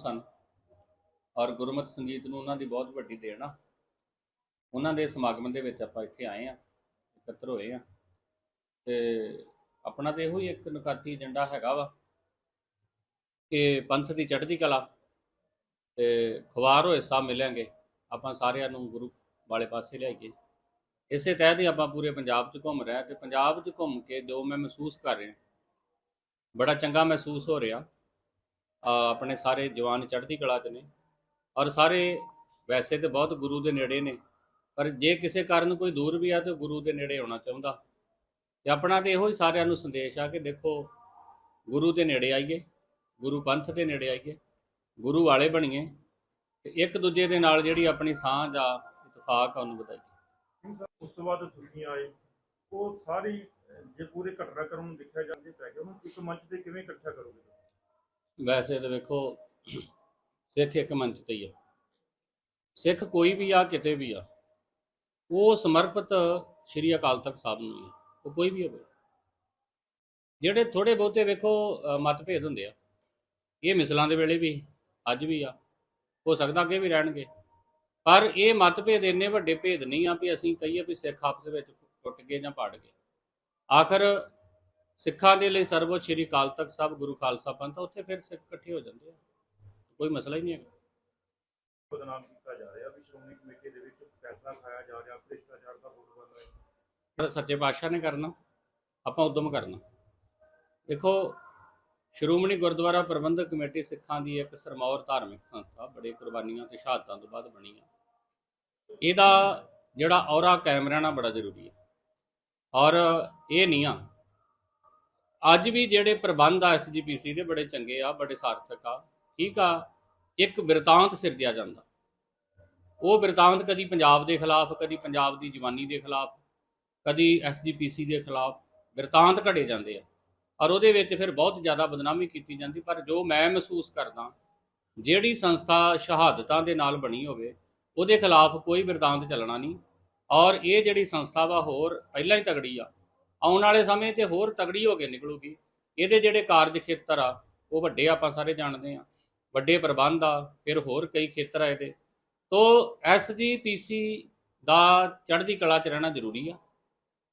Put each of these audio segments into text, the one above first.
ਸਨ। ਔਰ ਗੁਰਮਤਿ ਸੰਗੀਤ ਨੂੰ ਉਹਨਾਂ ਦੀ ਬਹੁਤ ਵੱਡੀ ਦੇਣ ਆ। ਉਹਨਾਂ ਦੇ ਸਮਾਗਮ ਦੇ ਵਿੱਚ ਆਪਾਂ ਇੱਥੇ ਆਏ ਆ, ਇਕੱਤਰ ਹੋਏ ਆ। ਤੇ ਆਪਣਾ ਤੇ ਇਹੋ ਹੀ ਇੱਕ ਨਕਾਤੀ ਏਜੰਡਾ ਹੈਗਾ ਵਾ ਕਿ ਪੰਥ ਦੀ ਚੜ੍ਹਦੀ ਕਲਾ ਤੇ ਖਵਾਰ ਹੋਏ ਸਭ ਮਿਲਾਂਗੇ। ਆਪਾਂ ਸਾਰਿਆਂ ਨੂੰ ਗੁਰੂ ਵਾਲੇ ਪਾਸੇ ਲਿਆਈਏ। ਇਸੇ ਤਹਿਤ ਹੀ ਆਪਾਂ ਪੂਰੇ ਪੰਜਾਬ 'ਚ ਘੁੰਮ ਰਹੇ ਹਾਂ ਤੇ ਪੰਜਾਬ 'ਚ ਘੁੰਮ ਕੇ ਜੋ ਮੈਂ ਮਹਿਸੂਸ ਕਰ ਰਿਹਾ, ਬੜਾ ਚੰਗਾ ਮਹਿਸੂਸ ਹੋ ਰਿਹਾ। ਆਪਣੇ ਸਾਰੇ ਜਵਾਨ ਚੜ੍ਹਦੀ ਕਲਾ 'ਚ ਨੇ। ਔਰ ਸਾਰੇ ਵੈਸੇ ਤੇ ਬਹੁਤ ਗੁਰੂ ਦੇ ਨੇੜੇ ਨੇ ਪਰ ਜੇ ਕਿਸੇ ਕਾਰਨ ਕੋਈ ਦੂਰ ਵੀ ਆ ਤਾਂ ਗੁਰੂ ਦੇ ਨੇੜੇ ਆਉਣਾ ਚਾਹੁੰਦਾ। ਤੇ ਆਪਣਾ ਤੇ ਇਹੋ ਹੀ ਸਾਰਿਆਂ ਨੂੰ ਸੰਦੇਸ਼ ਆ ਕਿ ਦੇਖੋ ਗੁਰੂ ਦੇ ਨੇੜੇ ਆਈਏ ਗੁਰੂ ਪੰਥ ਦੇ ਨੇੜੇ ਆਈਏ ਗੁਰੂ ਵਾਲੇ ਬਣੀਏ ਤੇ ਇੱਕ ਦੂਜੇ ਦੇ ਨਾਲ ਜਿਹੜੀ ਆਪਣੀ ਸਾਂਝ ਆ ਇਤਫਾਕ ਆ ਉਹਨੂੰ ਵਧਾਈਏ। ਉਸ ਤੋਂ ਬਾਅਦ ਤੁਸੀਂ ਆਏ ਉਹ ਸਾਰੀ ਅਹ, ਜੇ ਪੂਰੇ ਘਟਨਾਕ੍ਰਮ ਨੂੰ ਦੇਖਿਆ ਜਾਂਦੇ ਪੈ ਗਿਆ ਉਹਨੂੰ ਇੱਕ ਮੰਚ ਤੇ ਕਿਵੇਂ ਇਕੱਠਾ ਕਰੋਗੇ? ਵੈਸੇ ਤਾਂ ਵੇਖੋ, ਸਿੱਖ ਇੱਕ ਮੰਚ ਤੇ ਹੀ ਆ। ਸਿੱਖ ਕੋਈ ਵੀ ਆ, ਕਿਤੇ ਵੀ ਆ, ਉਹ ਸਮਰਪਿਤ ਸ਼੍ਰੀ ਅਕਾਲ ਤਖਤ ਸਾਹਿਬ ਨੂੰ ਹੀ ਆ। ਉਹ ਕੋਈ ਵੀ ਹੋਵੇ। ਜਿਹੜੇ ਥੋੜੇ ਬਹੁਤੇ ਵੇਖੋ ਮਤਭੇਦ ਹੁੰਦੇ ਆ, ਇਹ ਮਿਸਲਾਂ ਦੇ ਵੇਲੇ ਵੀ, ਅੱਜ ਵੀ ਆ, ਹੋ ਸਕਦਾ ਅੱਗੇ ਵੀ ਰਹਿਣਗੇ। ਪਰ ਇਹ ਮਤਭੇਦ ਇੰਨੇ ਵੱਡੇ ਭੇਦ ਨਹੀਂ ਆ ਵੀ ਅਸੀਂ ਕਹੀਏ ਵੀ ਸਿੱਖ ਆਪਸ ਵਿੱਚ ਟੁੱਟ ਗਏ ਜਾਂ ਪੜ ਗਏ। ਆਖਰ ਸਿੱਖਾਂ ਦੇ ਲਈ ਸਰਵਉੱਚ ਸ਼੍ਰੀ ਅਕਾਲ ਤਖਤ ਸਾਹਿਬ ਗੁਰੂ ਖਾਲਸਾ ਪੰਥ ਉੱਥੇ ਫਿਰ ਸਿੱਖ ਇਕੱਠੇ ਹੋ ਜਾਂਦੇ ਆ। ਕੋਈ ਮਸਲਾ ਹੀ ਨਹੀਂ ਹੈਗਾ। ਬਦਨਾਮ ਕੀਤਾ ਜਾ ਰਿਹਾ ਵੀ ਸ਼੍ਰੋਮਣੀ ਕਮੇਟੀ ਦੇ ਵਿੱਚ ਪੈਸਾ ਖਾਇਆ ਜਾ ਰਿਹਾ ਭ੍ਰਿਸ਼ਟਾਚਾਰ ਦਾ ਹੋਰ ਬਣ ਰਿਹਾ ਪਰ ਸੱਚੇ ਪਾਤਸ਼ਾਹ ਨੇ ਕਰਨਾ ਆਪਾਂ ਉਦਮ ਕਰਨਾ। ਦੇਖੋ ਸ਼੍ਰੋਮਣੀ ਗੁਰਦੁਆਰਾ ਪ੍ਰਬੰਧਕ ਕਮੇਟੀ ਸਿੱਖਾਂ ਦੀ ਇੱਕ ਸਰਮੌਰ ਧਾਰਮਿਕ ਸੰਸਥਾ ਬੜੇ ਕੁਰਬਾਨੀਆਂ ਤੇ ਸ਼ਹਾਦਤਾਂ ਤੋਂ ਬਾਅਦ ਬਣੀ ਆ। ਇਹਦਾ ਜਿਹੜਾ ਔਰਾ ਕਾਇਮ ਰਹਿਣਾ ਬੜਾ ਜ਼ਰੂਰੀ ਹੈ। ਔਰ ਇਹ ਨਹੀਂ ਆ ਅੱਜ ਵੀ ਜਿਹੜੇ ਪ੍ਰਬੰਧ ਆ ਐਸਜੀਪੀਸੀ ਦੇ ਬੜੇ ਚੰਗੇ ਆ, ਬੜੇ ਸਾਰਥਕ ਆ, ਠੀਕ ਆ, ਇੱਕ ਬਿਰਤਾਂਤ ਸਿਰਜਿਆ ਜਾਂਦਾ। ਉਹ ਬਿਰਤਾਂਤ ਕਦੀ ਪੰਜਾਬ ਦੇ ਖਿਲਾਫ, ਕਦੀ ਪੰਜਾਬ ਦੀ ਜਵਾਨੀ ਦੇ ਖਿਲਾਫ, ਕਦੀ ਐਸਜੀਪੀਸੀ ਦੇ ਖਿਲਾਫ ਬਿਰਤਾਂਤ ਘੜੇ ਜਾਂਦੇ ਆ। ਔਰ ਉਹਦੇ ਵਿੱਚ ਫਿਰ ਬਹੁਤ ਜ਼ਿਆਦਾ ਬਦਨਾਮੀ ਕੀਤੀ ਜਾਂਦੀ, ਪਰ ਜੋ ਮੈਂ ਮਹਿਸੂਸ ਕਰਦਾ, ਜਿਹੜੀ ਸੰਸਥਾ ਸ਼ਹਾਦਤਾਂ ਦੇ ਨਾਲ ਬਣੀ ਹੋਵੇ, ਉਹਦੇ ਖਿਲਾਫ ਕੋਈ ਬਿਰਤਾਂਤ ਚੱਲਣਾ ਨਹੀਂ। ਔਰ ਇਹ ਜਿਹੜੀ ਸੰਸਥਾ ਵਾ ਹੋਰ ਪਹਿਲਾਂ ਹੀ ਤਗੜੀ ਆ ਆਉਣ ਵਾਲੇ ਸਮੇਂ ਤੇ ਹੋਰ ਤਗੜੀ ਹੋ ਕੇ ਨਿਕਲੂਗੀ। ਇਹਦੇ ਜਿਹੜੇ ਕਾਰਜ ਖੇਤਰ ਆ, ਉਹ ਵੱਡੇ ਆਪਾਂ ਸਾਰੇ ਜਾਣਦੇ ਆ ਵੱਡੇ ਪ੍ਰਬੰਧ ਆ, ਫਿਰ ਹੋਰ ਕਈ ਖੇਤਰ ਆ ਇਹਦੇ। ਤੋ ਐਸਜੀਪੀਸੀ ਦਾ ਚੜ੍ਹਦੀ ਕਲਾ ਚ ਰਹਿਣਾ ਜ਼ਰੂਰੀ ਆ।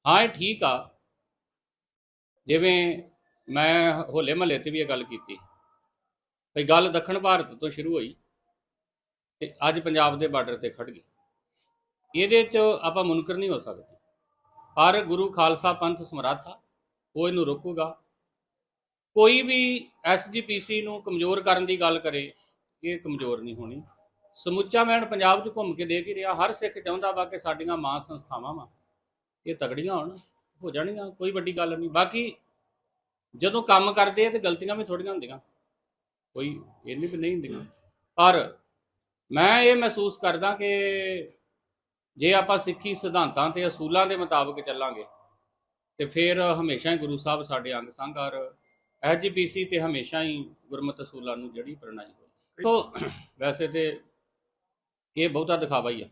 ਹਾਂ, ਇਹ ਠੀਕ ਆ। ਜਿਵੇਂ ਮੈਂ ਹੋਲੇ ਮਹੱਲੇ ਤੇ ਵੀ ਇਹ ਗੱਲ ਕੀਤੀ। ਭਈ ਗੱਲ ਦੱਖਣ ਭਾਰਤ ਤੋਂ ਸ਼ੁਰੂ ਹੋਈ ਤੇ ਅੱਜ ਪੰਜਾਬ ਦੇ ਬਾਰਡਰ ਤੇ ਖੜ ਗਈ। ਇਹਦੇ 'ਚ ਆਪਾਂ ਮੁਨਕਰ ਨਹੀਂ ਹੋ ਸਕਦੇ। ਪਰ ਗੁਰੂ ਖਾਲਸਾ ਪੰਥ ਸਮਰੱਥ ਆ ਉਹ ਇਹਨੂੰ ਰੋਕੂਗਾ। ਕੋਈ ਵੀ ਐਸਜੀਪੀਸੀ ਨੂੰ ਕਮਜ਼ੋਰ ਕਰਨ ਦੀ ਗੱਲ ਕਰੇ, ਇਹ ਕਮਜ਼ੋਰ ਨਹੀਂ ਹੋਣੀ। ਸਮੁੱਚਾ ਮੈਂ ਪੰਜਾਬ 'ਚ ਘੁੰਮ ਕੇ ਦੇਖ ਹੀ ਰਿਹਾ, ਹਰ ਸਿੱਖ ਚਾਹੁੰਦਾ ਵਾ ਕਿ ਸਾਡੀਆਂ ਮਾਂ ਸੰਸਥਾਵਾਂ ਵਾ। ਇਹ ਤਗੜੀਆਂ ਹੋਣ, ਹੋ ਜਾਣਗੀਆਂ ਕੋਈ ਵੱਡੀ ਗੱਲ ਨਹੀਂ। ਬਾਕੀ ਜਦੋਂ ਕੰਮ ਕਰਦੇ ਆ ਤੇ ਗਲਤੀਆਂ ਵੀ ਥੋੜੀਆਂ ਹੁੰਦੀਆਂ। ਕੋਈ ਇਹ ਨਹੀਂ ਵੀ ਨਹੀਂ ਹੁੰਦੀਆਂ। ਪਰ ਮੈਂ ਇਹ ਮਹਿਸੂਸ ਕਰਦਾ ਕਿ ਜੇ ਆਪਾਂ ਸਿੱਖੀ ਸਿਧਾਂਤਾਂ ਤੇ ਅਸੂਲਾਂ ਦੇ ਮੁਤਾਬਕ ਚੱਲਾਂਗੇ, ਤੇ ਫਿਰ ਹਮੇਸ਼ਾ ਹੀ ਗੁਰੂ ਸਾਹਿਬ ਸਾਡੇ ਅੰਗ ਸੰਗ ਔਰ ਐਜੀਪੀਸੀ ਤੇ ਹਮੇਸ਼ਾ ਹੀ ਗੁਰਮਤਿ ਅਸੂਲਾਂ ਨੂੰ ਜਿਹੜੀ ਪ੍ਰਣਾਈ ਹੋਈ। ਤੋ, ਵੈਸੇ ਤੇ ਇਹ ਬਹੁਤਾ ਦਿਖਾਵਾ ਹੀ ਆ।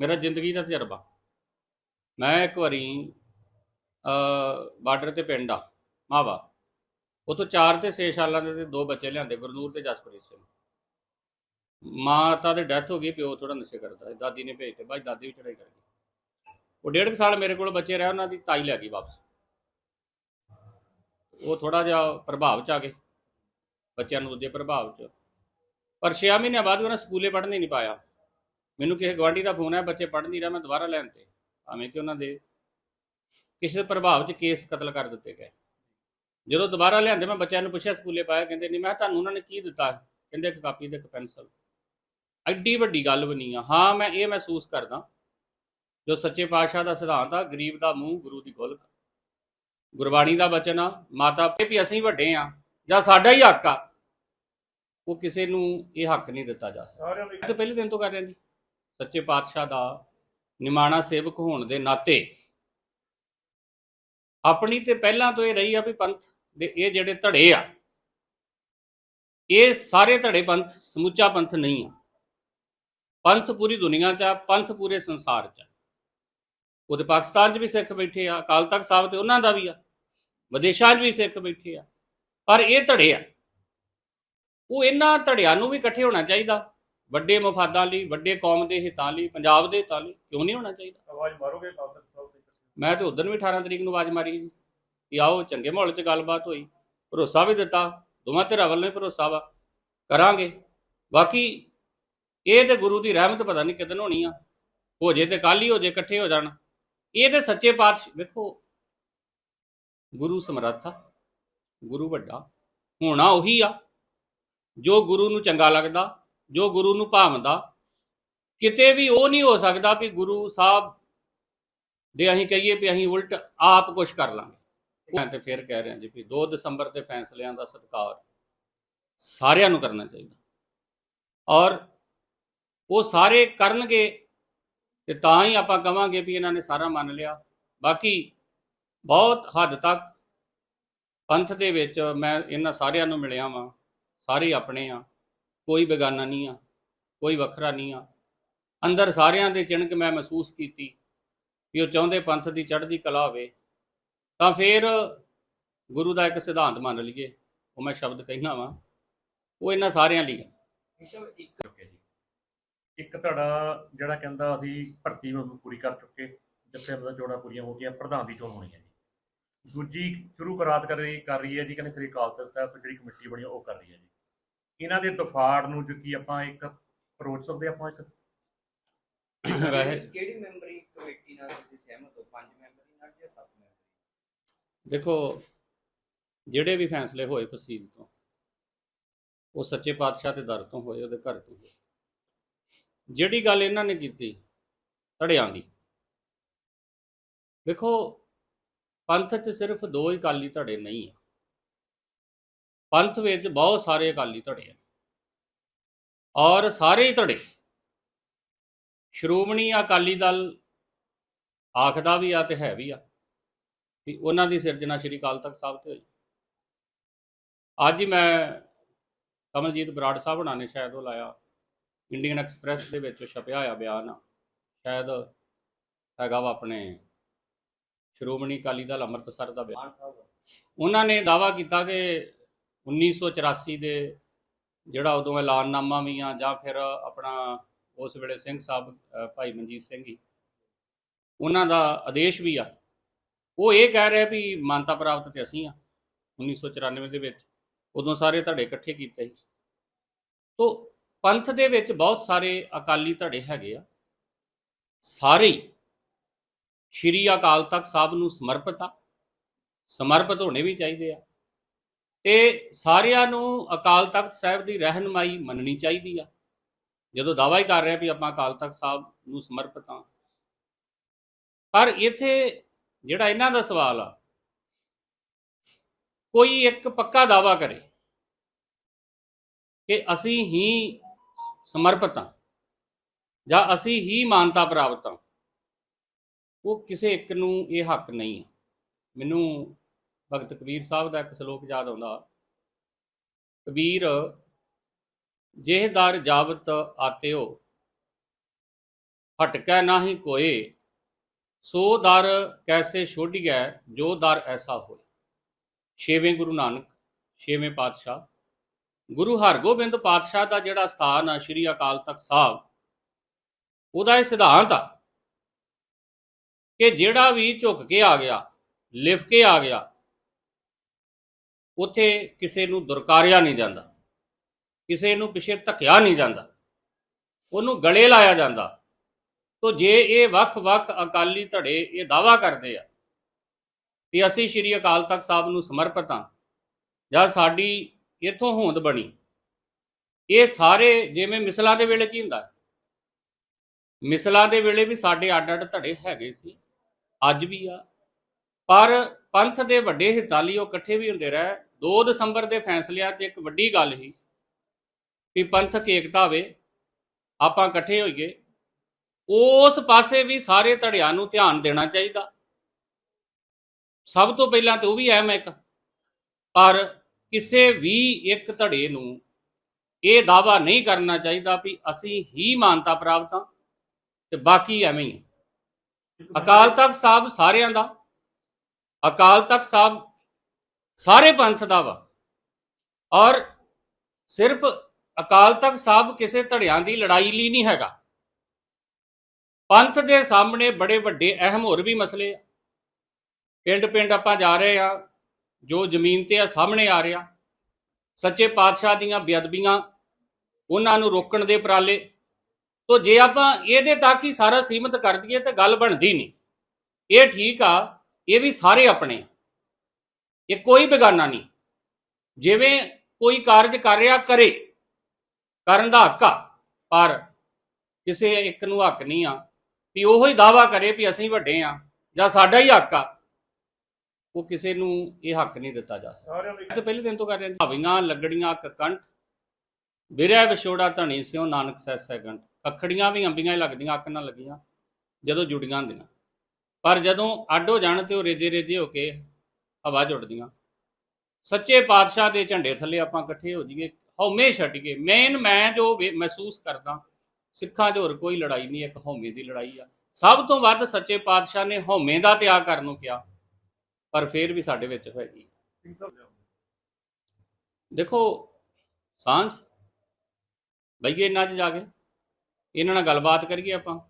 ਮੇਰਾ ਜ਼ਿੰਦਗੀ ਦਾ ਤਜਰਬਾ। ਮੈਂ ਇੱਕ ਵਾਰੀ ਬਾਰਡਰ ਤੇ ਪਿੰਡ ਆ, ਮਾਵਾ। ਉਤੋਂ ਚਾਰ ਤੇ 6 ਸਾਲਾਂ ਦੇ ਦੋ ਬੱਚੇ ਲਿਆਂਦੇ, ਗੁਰਨੂਰ ਤੇ ਜਸਪ੍ਰੀਤ ਸਿੰਘ। ਮਾਤਾ ਦੇ ਡੈਥ ਹੋ ਗਈ ਪਿਓ ਥੋੜਾ ਨਸ਼ੇ ਕਰਦਾ ਸੀ, ਦਾਦੀ ਨੇ ਭੇਜਤੇ ਬਾਈ ਦਾਦੀ ਵੀ ਚੜਾਈ ਕਰ ਗਈ ਉਹ ਡੇਢ ਕੁ ਸਾਲ ਮੇਰੇ ਕੋਲ ਬੱਚੇ ਰਹੇ ਉਹਨਾਂ ਦੀ ਤਾਈ ਲੈ ਗਈ ਵਾਪਸ। ਉਹ ਥੋੜਾ ਜਿਹਾ ਪ੍ਰਭਾਵ ਚ ਆ ਗਏ ਬੱਚਿਆਂ ਨੂੰ ਉਹਦੇ ਪ੍ਰਭਾਵ ਚ। ਪਰ 6 ਮਹੀਨਿਆਂ ਬਾਅਦ ਵੀ ਉਹਨਾਂ ਸਕੂਲੇ ਪੜ੍ਹਨ ਹੀ ਨਹੀਂ ਪਾਇਆ। ਮੈਨੂੰ ਕਿਸੇ ਗਵਾਂਢੀ ਦਾ ਫੋਨ ਆਇਆ ਬੱਚੇ ਪੜ੍ਹ ਨਹੀਂ ਰਿਹਾ ਮੈਂ ਦੁਬਾਰਾ ਲੈਣ ਤੇ। ਭਾਵੇਂ ਕਿ ਉਹਨਾਂ ਦੇ ਕਿਸੇ ਪ੍ਰਭਾਵ 'ਚ ਕੇਸ ਕਤਲ ਕਰ ਦਿੱਤੇ ਗਏ। ਜਦੋਂ ਦੁਬਾਰਾ ਲਿਆਂਦੇ ਮੈਂ ਬੱਚਿਆਂ ਨੂੰ ਪੁੱਛਿਆ ਸਕੂਲੇ ਪਾਇਆ ਕਹਿੰਦੇ ਨਹੀਂ ਮੈਂ ਕਿਹਾ ਤੁਹਾਨੂੰ ਉਹਨਾਂ ਨੇ ਕੀ ਦਿੱਤਾ? ਕਹਿੰਦੇ ਇੱਕ ਕਾਪੀ ਤੇ ਇੱਕ ਪੈਨਸਲ। ਐਡੀ ਵੱਡੀ ਗੱਲ ਨਹੀਂ ਆ। ਹਾਂ ਮੈਂ ਇਹ ਮਹਿਸੂਸ ਕਰਦਾ ਜੋ ਸੱਚੇ ਪਾਤਸ਼ਾਹ ਦਾ ਸਿਧਾਂਤ ਆ ਗਰੀਬ ਦਾ ਮੂੰਹ ਗੁਰੂ ਦੀ ਗੋਲਕ ਗੁਰਬਾਣੀ ਦਾ ਬਚਨ ਆ ਮਾਤਾ ਪਿਤਾ ਵੀ ਅਸੀਂ ਵੱਡੇ ਆ ਜਾਂ ਸਾਡਾ ਹੀ ਹੱਕ ਆ ਉਹ ਕਿਸੇ ਨੂੰ ਇਹ ਹੱਕ ਨਹੀਂ ਦਿੱਤਾ ਜਾ ਸਕਦਾ। ਮੈਂ ਤਾਂ ਪਹਿਲੇ ਦਿਨ ਤੋਂ ਕਰ ਰਿਹਾ ਜੀ। ਸੱਚੇ ਪਾਤਸ਼ਾਹ ਦਾ ਨਿਮਾਣਾ ਸੇਵਕ ਹੋਣ ਦੇ ਨਾਤੇ ਆਪਣੀ ਤੇ ਪਹਿਲਾਂ ਤੋਂ ਇਹ ਰਹੀ ਆ ਵੀ ਪੰਥ ਦੇ ਇਹ ਜਿਹੜੇ ਧੜੇ ਆ ਇਹ ਸਾਰੇ ਧੜੇ ਪੰਥ ਸਮੁੱਚਾ ਪੰਥ ਨਹੀਂ ਆ। ਪੰਥ ਪੂਰੀ ਦੁਨੀਆ 'ਚ ਆ ਪੰਥ ਪੂਰੇ ਸੰਸਾਰ 'ਚ ਆ। ਉਹਦੇ ਪਾਕਿਸਤਾਨ 'ਚ ਵੀ ਸਿੱਖ ਬੈਠੇ ਆ ਅਕਾਲ ਤਖਤ ਸਾਹਿਬ ਤੇ ਉਹਨਾਂ ਦਾ ਵੀ ਆ ਵਿਦੇਸ਼ਾਂ 'ਚ ਵੀ ਸਿੱਖ ਬੈਠੇ ਆ। ਪਰ ਇਹ ਧੜੇ ਆ। ਉਹ ਇਹਨਾਂ ਧੜਿਆਂ ਨੂੰ ਵੀ ਇਕੱਠੇ ਹੋਣਾ ਚਾਹੀਦਾ ਵੱਡੇ ਮਫਾਦਾਂ ਲਈ ਵੱਡੇ ਕੌਮ ਦੇ ਹਿੱਤਾਂ ਲਈ ਪੰਜਾਬ ਦੇ ਹਿੱਤਾਂ ਲਈ ਕਿਉਂ ਨਹੀਂ ਹੋਣਾ ਚਾਹੀਦਾ? ਆਵਾਜ਼ ਮਾਰੋਗੇ ਬਾਬਰ ਸਾਹਿਬ ਤੇ? ਮੈਂ ਤੇ ਉਦੋਂ ਵੀ 18 ਤਰੀਕ ਨੂੰ ਆਵਾਜ਼ ਮਾਰੀ ਜੀ ਕਿ ਆਓ ਚੰਗੇ ਮਾਹੌਲ 'ਚ ਗੱਲਬਾਤ ਹੋਈ। ਭਰੋਸਾ ਵੀ ਦਿੱਤਾ ਦੋਵਾਂ ਧਿਰਾਂ ਵੱਲੋਂ ਭਰੋਸਾ ਵਾ ਕਰਾਂਗੇ। ਬਾਕੀ ਇਹ ਤੇ ਗੁਰੂ ਦੀ ਰਹਿਮਤ ਪਤਾ ਨਹੀਂ ਕਿਦਨ ਹੋਣੀ ਆ। ਹੋ ਜੇ ਤੇ ਕੱਲ ਹੀ, ਹੋ ਜੇ ਇਕੱਠੇ ਹੋ ਜਾਣ। ਇਹ ਤੇ ਸੱਚੇ ਪਾਤਸ਼ਾਹ, ਵੇਖੋ, ਗੁਰੂ ਸਮਰੱਥ ਆ ਗੁਰੂ ਵੱਡਾ, ਹੋਣਾ ਉਹੀ ਆ। ਜੋ ਗੁਰੂ ਨੂੰ ਚੰਗਾ ਲੱਗਦਾ, ਜੋ ਗੁਰੂ ਨੂੰ ਭਾਵਦਾ, ਕਿਤੇ ਵੀ ਉਹ ਨਹੀਂ ਹੋ ਸਕਦਾ ਵੀ ਗੁਰੂ ਸਾਹਿਬ ਦੇ ਅਸੀਂ ਕਹੀਏ ਵੀ ਅਸੀਂ ਉਲਟ ਆਪ ਕੁਝ ਕਰ ਲਾਂਗੇ। ਮੈਂ ਤੇ ਫਿਰ ਕਹਿ ਰਿਹਾ ਜੀ ਵੀ 2 ਦਸੰਬਰ ਦੇ ਫੈਸਲਿਆਂ ਦਾ ਸਤਿਕਾਰ ਸਾਰਿਆਂ ਨੂੰ ਕਰਨਾ ਚਾਹੀਦਾ। ਔਰ ਉਹ ਸਾਰੇ ਕਰਨਗੇ ਤੇ ਤਾਂ ਹੀ ਆਪਾਂ ਕਵਾਂਗੇ ਵੀ ਇਹਨਾਂ ਨੇ ਸਾਰਾ ਮੰਨ ਲਿਆ। ਬਾਕੀ ਬਹੁਤ ਹੱਦ ਤੱਕ ਪੰਥ ਦੇ ਵਿੱਚ ਮੈਂ ਇਹਨਾਂ ਸਾਰਿਆਂ ਨੂੰ ਮਿਲਿਆ ਵਾਂ, ਸਾਰੇ ਆਪਣੇ ਆ, ਕੋਈ ਬੇਗਾਨਾ ਨਹੀਂ ਆ, ਕੋਈ ਵੱਖਰਾ ਨਹੀਂ ਆ। ਅੰਦਰ ਸਾਰਿਆਂ ਦੇ ਚਿਣਕ ਮੈਂ ਮਹਿਸੂਸ ਕੀਤੀ ਵੀ ਉਹ ਚਾਹੁੰਦੇ ਪੰਥ ਦੀ ਚੜ੍ਹਦੀ ਕਲਾ ਹੋਵੇ, ਤਾਂ ਫਿਰ ਗੁਰੂ ਦਾ ਇੱਕ ਸਿਧਾਂਤ ਮੰਨ ਲਈਏ, ਉਹ ਮੈਂ ਸ਼ਬਦ ਕਹਿਣਾ ਵਾਂ, ਉਹ ਇਹਨਾਂ ਸਾਰਿਆਂ ਲਈ ਹੈ ਇੱਕ ਧੜਾ ਜਿਹੜਾ ਕਹਿੰਦਾ ਅਸੀਂ ਭਰਤੀ ਨੂੰ ਪੂਰੀ ਕਰ ਚੁੱਕੇ ਜਿੱਥੇ ਪਤਾ ਚੋਣਾਂ ਪੂਰੀਆਂ ਹੋ ਗਈਆਂ ਪ੍ਰਧਾਨ ਦੀ ਚੋਣ ਹੋਣੀ ਹੈ ਜੀ। ਦੂਜੀ ਸ਼ੁਰੂ ਕਰਾਤ ਕਰ ਰਹੀ ਕਰ ਰਹੀ ਹੈ ਜੀ ਕਹਿੰਦੇ ਸ੍ਰੀ ਅਕਾਲ ਤਖਤ ਸਾਹਿਬ ਤੋਂ ਜਿਹੜੀ ਕਮੇਟੀ ਬਣੀ ਉਹ ਕਰ ਰਹੀ ਹੈ ਜੀ। ਇਹਨਾਂ ਦੇ ਦਫਾੜ ਨੂੰ ਜੋ ਕੀ ਆਪਾਂ ਇੱਕ ਅਪਰੋਚ ਸਕਦੇ ਆਪਾਂ ਇੱਕ? ਕਿਹੜੀ ਮੈਂਬਰੀ ਕਮੇਟੀ ਨਾਲ ਤੁਸੀਂ ਸਹਿਮਤ ਹੋ? ਪੰਜ ਮੈਂਬਰੀ ਨਾਲ ਜਾਂ ਸੱਤ ਮੈਂਬਰੀ ਦੇਖੋ ਜਿਹੜੇ ਵੀ ਫੈਸਲੇ ਹੋਏ ਫਸੀਲ ਤੋਂ ਉਹ ਸੱਚੇ ਪਾਤਸ਼ਾਹ ਦੇ ਦਰ ਤੋਂ ਹੋਏ ਉਹਦੇ ਘਰ ਤੋਂ ਹੋਏ। ਜਿਹੜੀ ਗੱਲ ਇਹਨਾਂ ਨੇ ਕੀਤੀ, ਧੜਿਆਂ ਦੀ। ਦੇਖੋ, ਪੰਥ 'ਚ ਸਿਰਫ ਦੋ ਹੀ ਅਕਾਲੀ ਧੜੇ ਨਹੀਂ ਆ। ਪੰਥ ਵਿੱਚ ਬਹੁਤ ਸਾਰੇ ਅਕਾਲੀ ਧੜੇ ਆ। ਔਰ ਸਾਰੇ ਹੀ ਧੜੇ। ਸ਼੍ਰੋਮਣੀ ਅਕਾਲੀ ਦਲ ਆਖਦਾ ਵੀ ਆ ਤੇ ਹੈ ਵੀ ਆ, ਵੀ ਉਹਨਾਂ ਦੀ ਸਿਰਜਣਾ ਸ਼੍ਰੀ ਅਕਾਲ ਤਖਤ ਸਾਹਿਬ ਤੇ ਹੋਈ। ਅੱਜ ਹੀ ਮੈਂ ਕਮਲਜੀਤ ਬਰਾੜ ਸਾਹਿਬ ਹੁਣਾਂ ਨੇ ਸ਼ਾਇਦ ਉਹ ਲਾਇਆ। ਇੰਡੀਅਨ ਐਕਸਪ੍ਰੈਸ ਦੇ ਵਿੱਚ ਛਪਿਆ ਹੋਇਆ ਬਿਆਨ ਆ ਸ਼ਾਇਦ ਹੈਗਾ ਵਾ ਆਪਣੇ ਸ਼੍ਰੋਮਣੀ ਅਕਾਲੀ ਦਲ ਅੰਮ੍ਰਿਤਸਰ ਦਾ ਬਿਆਨ। ਉਹਨਾਂ ਨੇ ਦਾਵਾ ਕੀਤਾ ਕਿ 1984 ਦੇ ਜਿਹੜਾ ਉਦੋਂ ਐਲਾਨਨਾਮਾ ਵੀ ਆ ਜਾਂ ਫਿਰ ਆਪਣਾ ਉਸ ਵੇਲੇ ਸਿੰਘ ਸਾਹਿਬ ਭਾਈ ਮਨਜੀਤ ਸਿੰਘ ਜੀ, ਉਹਨਾਂ ਦਾ ਆਦੇਸ਼ ਵੀ ਆ। ਉਹ ਇਹ ਕਹਿ ਰਿਹਾ ਵੀ ਮਾਨਤਾ ਪ੍ਰਾਪਤ ਤੇ ਅਸੀਂ ਆ 1994 ਦੇ ਵਿੱਚ। ਉਦੋਂ ਸਾਰੇ ਤੁਹਾਡੇ ਇਕੱਠੇ ਕੀਤੇ ਸੀ। ਤੋਂ ਪੰਥ ਦੇ ਵਿੱਚ ਬਹੁਤ ਸਾਰੇ ਅਕਾਲੀ ਧੜੇ ਹੈਗੇ ਆ। ਸਾਰੇ ਸ਼੍ਰੀ ਅਕਾਲ ਤਖਤ ਸਾਹਿਬ ਨੂੰ ਸਮਰਪਿਤ ਆ। ਸਮਰਪਿਤ ਹੋਣੇ ਵੀ ਚਾਹੀਦੇ ਆ। ਤੇ ਸਾਰਿਆਂ ਨੂੰ ਅਕਾਲ ਤਖਤ ਸਾਹਿਬ ਦੀ ਰਹਿਨਮਾਈ ਮੰਨਣੀ ਚਾਹੀਦੀ ਆ। ਜਦੋਂ ਦਾਵਾ ਹੀ ਕਰ ਰਿਹਾ ਵੀ ਆਪਾਂ ਅਕਾਲ ਤਖਤ ਸਾਹਿਬ ਨੂੰ ਸਮਰਪਿਤ ਆ। ਪਰ ਇੱਥੇ ਜਿਹੜਾ ਇਹਨਾਂ ਦਾ ਸਵਾਲ ਆ, ਕੋਈ ਇੱਕ ਪੱਕਾ ਦਾਵਾ ਕਰੇ ਕਿ ਅਸੀਂ ਹੀ ਸਮਰਪਿਤ ਹਾਂ। ਜਾਂ ਅਸੀਂ ਹੀ ਮਾਨਤਾ ਪ੍ਰਾਪਤ ਹਾਂ। ਉਹ ਕਿਸੇ ਇੱਕ ਨੂੰ ਇਹ ਹੱਕ ਨਹੀਂ ਹੈ। ਮੈਨੂੰ ਭਗਤ ਕਬੀਰ ਸਾਹਿਬ ਦਾ ਇੱਕ ਸ਼ਲੋਕ ਯਾਦ ਆਉਂਦਾ। ਕਬੀਰ ਜਿਹਦਾਰ ਜਾਵਤ ਆਤਿਓ, ਹਟਕੈ ਨਾਹੀ ਕੋਏ, ਸੋ ਦਰ ਕੈਸੇ ਛੋਡੀਐ, ਜੋ ਦਰ ਐਸਾ ਹੋਏ। ਛੇਵੇਂ ਗੁਰੂ ਨਾਨਕ, ਛੇਵੇਂ ਪਾਤਸ਼ਾਹ ਗੁਰੂ ਹਰਗੋਬਿੰਦ ਪਾਤਸ਼ਾਹ ਦਾ ਜਿਹੜਾ ਸਥਾਨ ਆ, ਸ੍ਰੀ ਅਕਾਲ ਤਖਤ ਸਾਹਿਬ, ਉਹਦਾ ਇਹ ਸਿਧਾਂਤ ਆ ਕਿ ਜਿਹੜਾ ਵੀ ਝੁੱਕ ਕੇ ਆ ਗਿਆ, ਲਿਫ ਕੇ ਆ ਗਿਆ, ਉਥੇ ਕਿਸੇ ਨੂੰ ਦੁਰਕਾਰਿਆ ਨਹੀਂ ਜਾਂਦਾ, ਕਿਸੇ ਨੂੰ ਪਿਛੇ ਧੱਕਿਆ ਨਹੀਂ ਜਾਂਦਾ, ਉਹਨੂੰ ਗਲੇ ਲਾਇਆ ਜਾਂਦਾ। ਤੋ ਜੇ ਇਹ ਵੱਖ-ਵੱਖ ਅਕਾਲੀ ਧੜੇ ਇਹ ਦਾਵਾ ਕਰਦੇ ਆ ਕਿ ਅਸੀਂ ਸ਼੍ਰੀ ਅਕਾਲ ਤਖਤ ਸਾਹਿਬ ਨੂੰ ਸਮਰਪਿਤ ਹਾਂ ਜਾਂ ਸਾਡੀ ਇਥੋਂ ਹੋਂਦ ਬਣੀ। ਇਹ ਸਾਰੇ ਜਿਵੇਂ ਮਿਸਲਾਂ ਦੇ ਵੇਲੇ ਕੀ ਹੁੰਦਾ? ਮਿਸਲਾਂ ਦੇ ਵੇਲੇ ਵੀ ਸਾਡੇ ਅੱਡ-ਅੱਡ ਧੜੇ ਹੈਗੇ ਸੀ। ਅੱਜ ਵੀ ਆ। ਪਰ ਪੰਥ ਦੇ ਵੱਡੇ ਹਿੱਤਾਂ ਲਈ ਉਹ ਇਕੱਠੇ ਵੀ ਹੁੰਦੇ ਰਹੇ। 2 ਦਸੰਬਰ ਦੇ ਫੈਸਲਿਆਂ 'ਚ ਇੱਕ ਵੱਡੀ ਗੱਲ ਸੀ ਵੀ ਪੰਥਕ ਏਕਤਾ ਹੋਵੇ, ਆਪਾਂ ਇਕੱਠੇ ਹੋਈਏ। ਉਸ ਪਾਸੇ ਵੀ ਸਾਰੇ ਧੜਿਆਂ ਨੂੰ ਧਿਆਨ ਦੇਣਾ ਚਾਹੀਦਾ। ਸਭ ਤੋਂ ਪਹਿਲਾਂ ਤੇ ਉਹ ਵੀ ਅਹਿਮ ਇੱਕ। ਪਰ ਕਿਸੇ ਵੀ ਇੱਕ ਧੜੇ ਨੂੰ ਇਹ ਦਾਵਾ ਨਹੀਂ ਕਰਨਾ ਚਾਹੀਦਾ ਵੀ ਅਸੀਂ ਹੀ ਮਾਨਤਾ ਪ੍ਰਾਪਤ ਹਾਂ ਤੇ ਬਾਕੀ ਐਵੇਂ ਹੀ ਅਕਾਲ ਤਖਤ ਸਾਹਿਬ ਸਾਰਿਆਂ ਦਾ, ਅਕਾਲ ਤਖਤ ਸਾਹਿਬ ਸਾਰੇ ਪੰਥ ਦਾ ਵਾ। ਔਰ ਸਿਰਫ ਅਕਾਲ ਤਖਤ ਸਾਹਿਬ ਕਿਸੇ ਧੜਿਆਂ ਦੀ ਲੜਾਈ ਲਈ ਨਹੀਂ ਹੈਗਾ। ਪੰਥ ਦੇ ਸਾਹਮਣੇ ਬੜੇ ਵੱਡੇ, ਅਹਿਮ ਹੋਰ ਵੀ ਮਸਲੇ ਆ। ਪਿੰਡ ਪਿੰਡ ਆਪਾਂ ਜਾ ਰਹੇ ਆ ਜੋ ਜ਼ਮੀਨ ਤੇ ਆ ਸਾਹਮਣੇ ਆ ਰਿਹਾ। ਸੱਚੇ ਪਾਤਸ਼ਾਹ ਦੀਆਂ ਬੇਅਦਬੀਆਂ, ਉਹਨਾਂ ਨੂੰ ਰੋਕਣ ਦੇ ਉਪਰਾਲੇ। ਤੋ ਜੇ ਆਪਾਂ ਇਹਦੇ ਤੱਕ ਹੀ ਸਾਰਾ ਸੀਮਤ ਕਰ ਦਈਏ ਤਾਂ ਗੱਲ ਬਣਦੀ ਨਹੀਂ। ਇਹ ਠੀਕ ਆ, ਇਹ ਵੀ ਸਾਰੇ ਆਪਣੇ ਆ। ਇਹ ਕੋਈ ਬੇਗਾਨਾ ਨਹੀਂ। ਜਿਵੇਂ ਕੋਈ ਕਾਰਜ ਕਰ ਰਿਹਾ, ਕਰੇ। ਕਰਨ ਦਾ ਹੱਕ ਆ, ਪਰ ਕਿਸੇ ਇੱਕ ਨੂੰ ਹੱਕ ਨਹੀਂ ਆ ਵੀ ਉਹੋ ਹੀ ਦਾਵਾ ਕਰੇ ਵੀ ਅਸੀਂ ਵੱਡੇ ਆ ਜਾਂ ਸਾਡਾ ਹੀ ਹੱਕ ਆ। ਉਹ ਕਿਸੇ ਨੂੰ ਇਹ ਹੱਕ ਨਹੀਂ ਦਿੱਤਾ ਜਾ ਸਕਦਾ। ਤੇ ਪਹਿਲੇ ਦਿਨ ਤੋਂ ਕਰ ਰਹੇ ਹਾਂ ਭਾਵੀਆਂ ਲੱਗੜੀਆਂ ਕਕੰਠ ਬਿਰਿਆ ਵਿਛੋੜਾ ਧਣੀ ਸਿਓ ਨਾਨਕ ਸੈਸੈ ਗੰਟ ਅੱਖੜੀਆਂ ਵੀ ਅੰਬੀਆਂ ਹੀ ਲੱਗਦੀਆਂ ਅੱਖ ਨਾਲ ਲੱਗੀਆਂ ਜਦੋਂ ਜੁੜੀਆਂ ਹੁੰਦੀਆਂ। ਪਰ ਜਦੋਂ ਅੱਡ ਹੋ ਜਾਣ ਤੇ ਉਹ ਰੇਦੇ ਰੇਦੇ ਹੋ ਕੇ ਹਵਾ ਜੁੜਦੀਆਂ। ਸੱਚੇ ਪਾਤਸ਼ਾਹ ਦੇ ਝੰਡੇ ਥੱਲੇ ਆਪਾਂ ਇਕੱਠੇ ਹੋ ਜਾਈਏ ਹਉਮੈ ਛੱਡੀਏ। ਮੇਨ ਮੈਂ ਜੋ ਮਹਿਸੂਸ ਕਰਦਾ ਸਿੱਖਾਂ 'ਚ ਹੋਰ ਕੋਈ ਲੜਾਈ ਨਹੀਂ ਇੱਕ ਹਉਮੈ ਦੀ ਲੜਾਈ ਆ। ਸਭ ਤੋਂ ਵੱਧ ਸੱਚੇ ਪਾਤਸ਼ਾਹ ਨੇ ਹਉਮੈ ਦਾ ਤਿਆਗ ਕਰਨ ਨੂੰ ਕਿਹਾ। ਪਰ ਫਿਰ ਵੀ ਸਾਡੇ ਵਿੱਚ ਹੈਗੀ। ਦੇਖੋ ਸਾਂਝ। ਬਈਏ ਇਹਨਾਂ 'ਚ ਜਾ ਕੇ ਇਹਨਾਂ ਨਾਲ ਗੱਲਬਾਤ ਕਰੀਏ ਆਪਾਂ।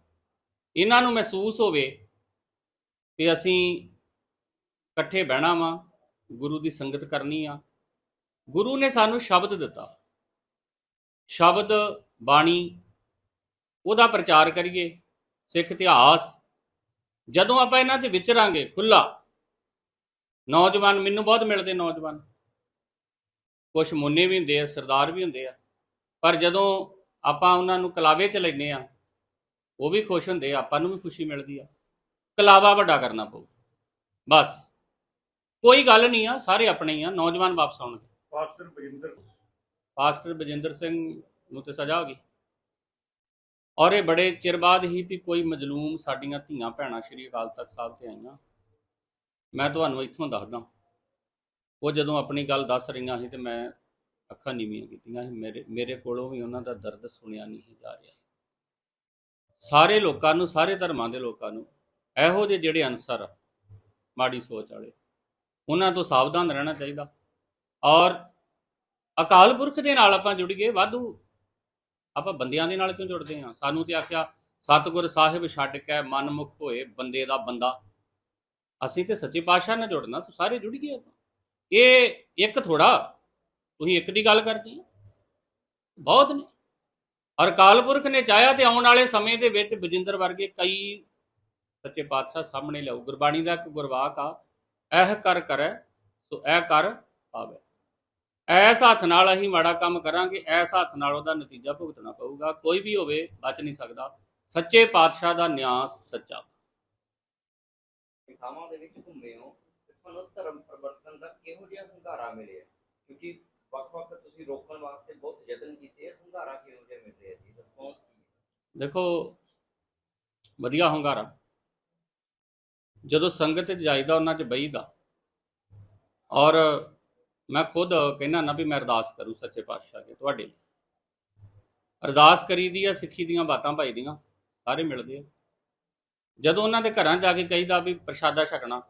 ਇਹਨਾਂ ਨੂੰ ਮਹਿਸੂਸ ਹੋਵੇ ਕਿ ਅਸੀਂ ਇਕੱਠੇ ਬਹਿਣਾ ਵਾ ਗੁਰੂ ਦੀ ਸੰਗਤ ਕਰਨੀ ਆ। ਗੁਰੂ ਨੇ ਸਾਨੂੰ ਸ਼ਬਦ ਦਿੱਤਾ। ਸ਼ਬਦ ਬਾਣੀ ਉਹਦਾ ਪ੍ਰਚਾਰ ਕਰੀਏ। ਸਿੱਖ ਇਤਿਹਾਸ। ਜਦੋਂ ਆਪਾਂ ਇਹਨਾਂ 'ਚ ਵਿਚਰਾਂਗੇ ਖੁੱਲਾ ਨੌਜਵਾਨ ਮੈਨੂੰ ਬਹੁਤ ਮਿਲਦੇ ਨੌਜਵਾਨ। ਕੁਝ ਮੁੰਨੇ ਵੀ ਹੁੰਦੇ ਆ ਸਰਦਾਰ ਵੀ ਹੁੰਦੇ ਆ। ਪਰ ਜਦੋਂ ਆਪਾਂ ਉਹਨਾਂ ਨੂੰ ਕਲਾਵੇ ਚ ਲੈਨੇ ਆ ਉਹ ਵੀ ਖੁਸ਼ ਹੁੰਦੇ ਆ ਆਪਾਂ ਨੂੰ ਵੀ ਖੁਸ਼ੀ ਮਿਲਦੀ ਆ। ਕਲਾਵਾ ਵੱਡਾ ਕਰਨਾ ਪਊ। ਬਸ। ਕੋਈ ਗੱਲ ਨਹੀਂ ਆ ਸਾਰੇ ਆਪਣੇ ਹੀ ਆ ਨੌਜਵਾਨ ਵਾਪਸ ਆਉਣਗੇ। ਪਾਸਟਰ ਬਜਿੰਦਰ ਪਾਸਟਰ ਬਜਿੰਦਰ ਸਿੰਘ ਨੂੰ ਤੇ ਸਜ਼ਾ ਹੋ ਗਈ। ਔਰ ਇਹ ਬੜੇ ਚਿਰ ਬਾਅਦ ਹੀ ਵੀ ਕੋਈ ਮਜਲੂਮ ਸਾਡੀਆਂ ਧੀਆਂ ਭੈਣਾਂ ਸ਼੍ਰੀ ਅਕਾਲ ਤਖਤ ਸਾਹਿਬ ਤੇ ਆਈਆਂ। ਮੈਂ ਤੁਹਾਨੂੰ ਇੱਥੋਂ ਦੱਸਦਾ ਉਹ ਜਦੋਂ ਆਪਣੀ ਗੱਲ ਦੱਸ ਰਹੀਆਂ ਸੀ ਤੇ ਮੈਂ ਅੱਖਾਂ ਨੀਵੀਆਂ ਕੀਤੀਆਂ ਸੀ। ਮੇਰੇ ਮੇਰੇ ਕੋਲੋਂ ਵੀ ਉਹਨਾਂ ਦਾ ਦਰਦ ਸੁਣਿਆ ਨਹੀਂ ਜਾ ਰਿਹਾ। ਸਾਰੇ ਲੋਕਾਂ ਨੂੰ ਸਾਰੇ ਧਰਮਾਂ ਦੇ ਲੋਕਾਂ ਨੂੰ ਇਹੋ ਜਿਹੇ ਜਿਹੜੇ ਅਨਸਰ ਆ, ਮਾੜੀ ਸੋਚ ਵਾਲੇ ਉਹਨਾਂ ਤੋਂ ਸਾਵਧਾਨ ਰਹਿਣਾ ਚਾਹੀਦਾ। ਔਰ ਅਕਾਲ ਪੁਰਖ ਦੇ ਨਾਲ ਆਪਾਂ ਜੁੜ ਗਏ ਵਾਧੂ। ਆਪਾਂ ਬੰਦਿਆਂ ਦੇ ਨਾਲ ਕਿਉਂ ਜੁੜਦੇ ਹਾਂ? ਸਾਨੂੰ ਤੇ ਆਖਿਆ ਸਤਿਗੁਰ ਸਾਹਿਬ ਛੱਡ ਕੇ ਮਨਮੁਖ ਹੋਏ ਬੰਦੇ ਦਾ ਬੰਦਾ। ਅਸੀਂ ਤੇ ਸੱਚੇ ਪਾਤਸ਼ਾਹ ਨਾਲ ਜੁੜਨਾ, ਤੂੰ ਸਾਰੇ ਜੁੜ ਗਏ ਆਪਾਂ। ਇਹ ਇੱਕ ਥੋੜਾ, ਤੁਸੀਂ ਇੱਕ ਦੀ ਗੱਲ ਕਰਦੇ ਹੋ ਬਹੁਤ ਨੇ। ਔਰ ਅਕਾਲ ਪੁਰਖ ਨੇ ਚਾਹਿਆ ਤੇ ਆਉਣ ਵਾਲੇ ਸਮੇਂ ਦੇ ਵਿੱਚ ਬਜਿੰਦਰ ਵਰਗੇ ਕਈ ਸੱਚੇ ਪਾਤਸ਼ਾਹ ਸਾਹਮਣੇ ਲਿਆਉ ਗੁਰਬਾਣੀ ਦਾ ਇੱਕ ਗੁਰਵਾਕ ਆ, ਇਹ ਕਰ ਕਰੈ, ਸੋ ਇਹ ਕਰ ਪਾਵੇ। ਐਸ ਹੱਥ ਨਾਲ ਅਸੀਂ ਮਾੜਾ ਕੰਮ ਕਰਾਂਗੇ ਐਸ ਹੱਥ ਨਾਲ ਉਹਦਾ ਨਤੀਜਾ ਭੁਗਤਣਾ ਪਊਗਾ। ਕੋਈ ਵੀ ਹੋਵੇ, ਬਚ ਨਹੀਂ ਸਕਦਾ। ਸੱਚੇ ਪਾਤਸ਼ਾਹ ਦਾ ਨਿਆਂ ਸੱਚਾ। ਥਾਵਾਂ ਦੇ ਵਿੱਚ ਘੁੰਮੇ ਹੋ ਤੇ ਤੁਹਾਨੂੰ ਧਰਮ ਪਰਿਵਰਤਨ ਦਾ ਕਿਹੋ ਜਿਹਾ ਹੁੰਗਾਰਾ ਮਿਲਿਆ? ਕਿਉਂਕਿ ਵੱਖ-ਵੱਖ ਤੁਸੀਂ ਰੋਕਣ ਵਾਸਤੇ ਬਹੁਤ ਯਤਨ ਕੀਤੇ ਆ ਕਿਹੋ ਜਿਹਾ ਮਿਲ ਰਿਹਾ ਜੀ? ਰਿਸਪੌਂਸ ਕੀ ਹੈ? ਦੇਖੋ, ਵਧੀਆ ਹੁੰਗਾਰਾ। ਜਦੋਂ ਸੰਗਤ 'ਚ ਜਾਈਦਾ, ਉਹਨਾਂ 'ਚ ਬਈਦਾ ਔਰ ਮੈਂ ਖੁਦ ਕਹਿਣਾ ਨਾ ਵੀ ਮੈਂ ਅਰਦਾਸ ਕਰੂ ਸੱਚੇ ਪਾਤਸ਼ਾਹ ਕੇ ਤੁਹਾਡੇ ਲਈ। ਅਰਦਾਸ ਕਰੀਦੀ ਆ, ਸਿੱਖੀ ਦੀਆਂ ਬਾਤਾਂ ਭਾਈ ਦੀਆਂ ਸਾਰੇ ਮਿਲਦੇ ਆ। ਜਦੋਂ ਉਹਨਾਂ ਦੇ ਘਰਾਂ ਜਾ ਕੇ ਕਹੀਦਾ ਵੀ ਪ੍ਰਸ਼ਾਦਾ ਛਕਣਾ,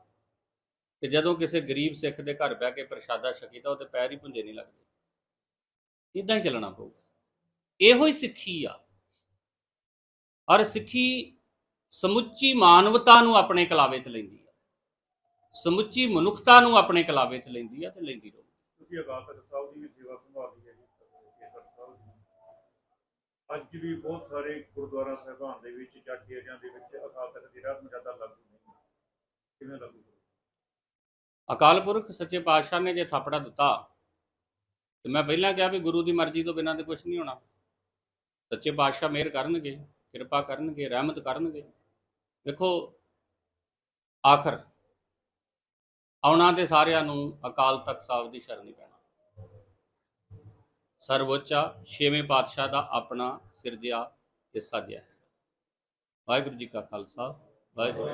ਤੇ ਜਦੋਂ ਕਿਸੇ ਗਰੀਬ ਸਿੱਖ ਦੇ ਘਰ ਬਹਿ ਕੇ ਪ੍ਰਸ਼ਾਦਾ ਛਕੀਦਾ ਉਹ ਤੇ ਪੈਰ ਹੀ ਪੁੰਜੇ ਨਹੀਂ ਲੱਗਦੇ। ਇਦਾਂ ਹੀ ਚੱਲਣਾ ਪਊਗਾ। ਇਹੋ ਹੀ ਸਿੱਖੀ ਆ। ਔਰ ਸਿੱਖੀ ਸਮੁੱਚੀ ਮਾਨਵਤਾ ਨੂੰ ਆਪਣੇ ਕਲਾਵੇ 'ਚ ਲੈਂਦੀ ਆ। ਸਮੁੱਚੀ ਮਨੁੱਖਤਾ ਨੂੰ ਆਪਣੇ ਕਲਾਵੇ 'ਚ ਲੈਂਦੀ ਆ ਤੇ ਲੈਂਦੀ ਰਹੂ ਤੁਸੀਂ ਅਕਾਲ ਤਖਤ ਸਾਹਿਬ ਦੀ ਵੀ ਸੇਵਾ ਸੰਭਾਲੀ ਹੈ ਜੀ ਕੇਸਰ ਸਾਹਿਬ ਦੀ ਅੱਜ ਵੀ ਬਹੁਤ ਸਾਰੇ ਗੁਰਦੁਆਰਾ ਸਾਹਿਬਾਨ ਦੇ ਵਿੱਚ, ਜਾਂ ਡੇਰਿਆਂ ਦੇ ਵਿੱਚ ਅਕਾਲ ਤਖਤ ਦੀ ਰਾਤ ਮਰਜ਼ਾਦਾ ਲਾਗੂ ਨਹੀਂ ਕਿਵੇਂ ਲਾਗੂ ਅਕਾਲ ਪੁਰਖ ਸੱਚੇ ਪਾਤਸ਼ਾਹ ਨੇ ਜੇ ਥਾਪੜਾ ਦਿੱਤਾ, ਤੇ ਮੈਂ ਪਹਿਲਾਂ ਕਿਹਾ ਵੀ ਗੁਰੂ ਦੀ ਮਰਜ਼ੀ ਤੋਂ ਬਿਨਾਂ ਤੇ ਕੁਝ ਨਹੀਂ ਹੋਣਾ। ਸੱਚੇ ਪਾਤਸ਼ਾਹ ਮਿਹਰ ਕਰਨਗੇ, ਕਿਰਪਾ ਕਰਨਗੇ, ਰਹਿਮਤ ਕਰਨਗੇ। ਦੇਖੋ ਆਖਰ, ਆਉਣਾ ਤੇ ਸਾਰਿਆਂ ਨੂੰ ਅਕਾਲ ਤਖਤ ਸਾਹਿਬ ਦੀ ਸ਼ਰਣੀ ਪੈਣਾ। ਸਰਵੋੱਚਾ ਛੇਵੇਂ ਪਾਤਸ਼ਾਹ ਦਾ ਆਪਣਾ ਸਿਰਜਿਆ ਹਿੱਸਾ ਦਿਆ ਵਾਹਿਗੁਰੂ ਜੀ ਕਾ ਖਾਲਸਾ ਵਾਹਿਗੁਰੂ